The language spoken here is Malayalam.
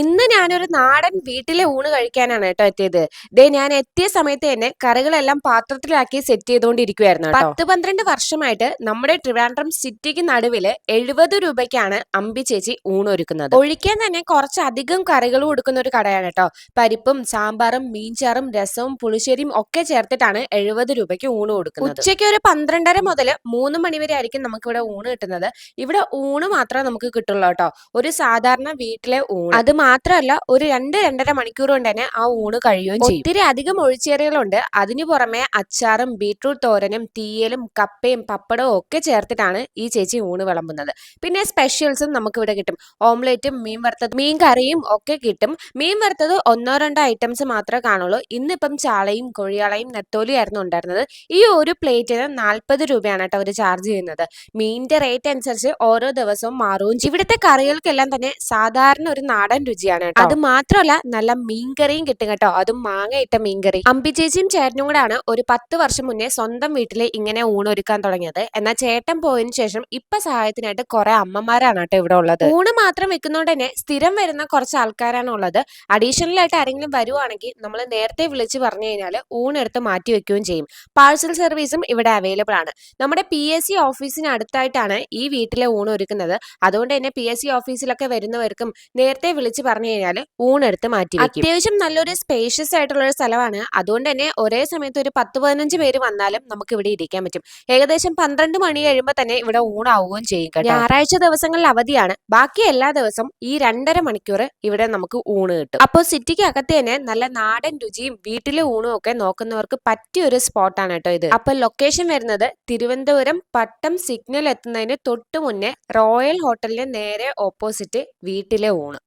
ഇന്ന് ഞാനൊരു നാടൻ വീട്ടിലെ ഊണ് കഴിക്കാനാണ് കേട്ടോ എത്തിയത്. ദേ ഞാൻ എത്തിയ സമയത്ത് തന്നെ കറികളെല്ലാം പാത്രത്തിലാക്കി സെറ്റ് ചെയ്തുകൊണ്ടിരിക്കുവായിരുന്നു. പത്ത് പന്ത്രണ്ട് വർഷമായിട്ട് നമ്മുടെ ട്രിവാൻഡ്രം സിറ്റിക്ക് നടുവിൽ എഴുപത് രൂപയ്ക്കാണ് അമ്പി ചേച്ചി ഊണ് ഒരുക്കുന്നത്. ഒഴിക്കാൻ തന്നെ കുറച്ചധികം കറികൾ കൊടുക്കുന്ന ഒരു കടയാണ് കേട്ടോ. പരിപ്പും സാമ്പാറും മീൻചാറും രസവും പുളിശ്ശേരിയും ഒക്കെ ചേർത്തിട്ടാണ് എഴുപത് രൂപയ്ക്ക് ഊണ് കൊടുക്കുന്നത്. ഉച്ചയ്ക്ക് ഒരു പന്ത്രണ്ടര മുതൽ മൂന്ന് മണി വരെ ആയിരിക്കും നമുക്ക് ഇവിടെ ഊണ് കിട്ടുന്നത്. ഇവിടെ ഊണ് മാത്രമേ നമുക്ക് കിട്ടുള്ളൂ കേട്ടോ. ഒരു സാധാരണ വീട്ടിലെ ഊണ്. അത് മാത്രമല്ല ഒരു രണ്ട് രണ്ടര മണിക്കൂർ കൊണ്ട് തന്നെ ആ ഊണ് കഴിയുകയും ചെയ്യും. ഒത്തിരി അധികം ഒഴിച്ചേറികളുണ്ട് അതിനു പുറമെ അച്ചാറും ബീട്രൂട്ട് തോരനും തീയലും കപ്പയും പപ്പടവും ഒക്കെ ചേർത്തിട്ടാണ് ഈ ചേച്ചി ഊണ് വിളമ്പുന്നത്. പിന്നെ സ്പെഷ്യൽസും നമുക്ക് ഇവിടെ കിട്ടും. ഓംലെറ്റും മീൻ വറുത്തതും മീൻ കറിയും ഒക്കെ കിട്ടും. മീൻ വറുത്തത് ഒന്നോ രണ്ടോ ഐറ്റംസ് മാത്രമേ കാണുള്ളൂ. ഇന്നിപ്പം ചാളയും കൊഴിയാളയും നെത്തോലിയും ആയിരുന്നു ഉണ്ടായിരുന്നത്. ഈ ഒരു പ്ലേറ്റിന് നാൽപ്പത് രൂപയാണ് കേട്ടോ അവർ ചാർജ് ചെയ്യുന്നത്. മീനിന്റെ റേറ്റ് അനുസരിച്ച് ഓരോ ദിവസവും മാറുകയും ഇവിടുത്തെ കറികൾക്കെല്ലാം തന്നെ സാധാരണ ഒരു നാടൻ രുചിയാണ് അത് മാത്രമല്ല നല്ല മീൻകറിയും കിട്ടും കേട്ടോ. അതും മാങ്ങ ഇട്ട മീൻകറി. അമ്പി ചേച്ചിയും ചേട്ടനും കൂടാണ് ഒരു പത്ത് വർഷം മുന്നേ സ്വന്തം വീട്ടിൽ ഇങ്ങനെ ഊണൊരുക്കാൻ തുടങ്ങിയത്. എന്നാൽ ചേട്ടൻ പോയതിന് ശേഷം ഇപ്പൊ സഹായത്തിനായിട്ട് കുറെ അമ്മമാരാണ് കേട്ടോ ഇവിടെ ഉള്ളത്. ഊണ് മാത്രം വെക്കുന്നതുകൊണ്ട് തന്നെ സ്ഥിരം വരുന്ന കുറച്ച് ആൾക്കാരാണ് ഉള്ളത്. അഡീഷണൽ ആയിട്ട് ആരെങ്കിലും വരുവാണെങ്കിൽ നമ്മൾ നേരത്തെ വിളിച്ച് പറഞ്ഞു കഴിഞ്ഞാൽ ഊണെടുത്ത് മാറ്റി വെക്കുകയും ചെയ്യും. പാഴ്സൽ സർവീസും ഇവിടെ അവൈലബിൾ ആണ്. നമ്മുടെ പി എസ് സി ഓഫീസിന് അടുത്തായിട്ടാണ് ഈ വീട്ടിലെ ഊണ് ഒരുക്കുന്നത്. അതുകൊണ്ട് തന്നെ പി എസ് സി ഓഫീസിലൊക്കെ വരുന്നവർക്കും നേരത്തെ വിളിച്ച് പറഞ്ഞു കഴിഞ്ഞാൽ ഊണെടുത്ത് മാറ്റി വെക്കും. അത്യാവശ്യം നല്ലൊരു സ്പേഷ്യസ് ആയിട്ടുള്ള ഒരു സ്ഥലമാണ്. അതുകൊണ്ട് തന്നെ ഒരേ സമയത്ത് ഒരു പത്ത് പതിനഞ്ച് പേര് വന്നാലും നമുക്ക് ഇവിടെ ഇരിക്കാൻ പറ്റും. ഏകദേശം പന്ത്രണ്ട് മണി കഴിയുമ്പോൾ തന്നെ ഇവിടെ ഊണാവുകയും ചെയ്യും ഞായറാഴ്ച ദിവസങ്ങളിൽ അവധിയാണ്. ബാക്കി എല്ലാ ദിവസവും ഈ രണ്ടര മണിക്കൂർ ഇവിടെ നമുക്ക് ഊണ് കിട്ടും. അപ്പോൾ സിറ്റിക്ക് അകത്ത് തന്നെ നല്ല നാടൻ രുചിയും വീട്ടിലെ ഊണും ഒക്കെ നോക്കുന്നവർക്ക് പറ്റിയ ഒരു സ്പോട്ടാണ് കേട്ടോ ഇത്. അപ്പൊ ലൊക്കേഷൻ വരുന്നത് തിരുവനന്തപുരം പട്ടം സിഗ്നൽ എത്തുന്നതിന് തൊട്ട് മുന്നേ റോയൽ ഹോട്ടലിന് നേരെ ഓപ്പോസിറ്റ് വീട്ടിലെ ഊണ്.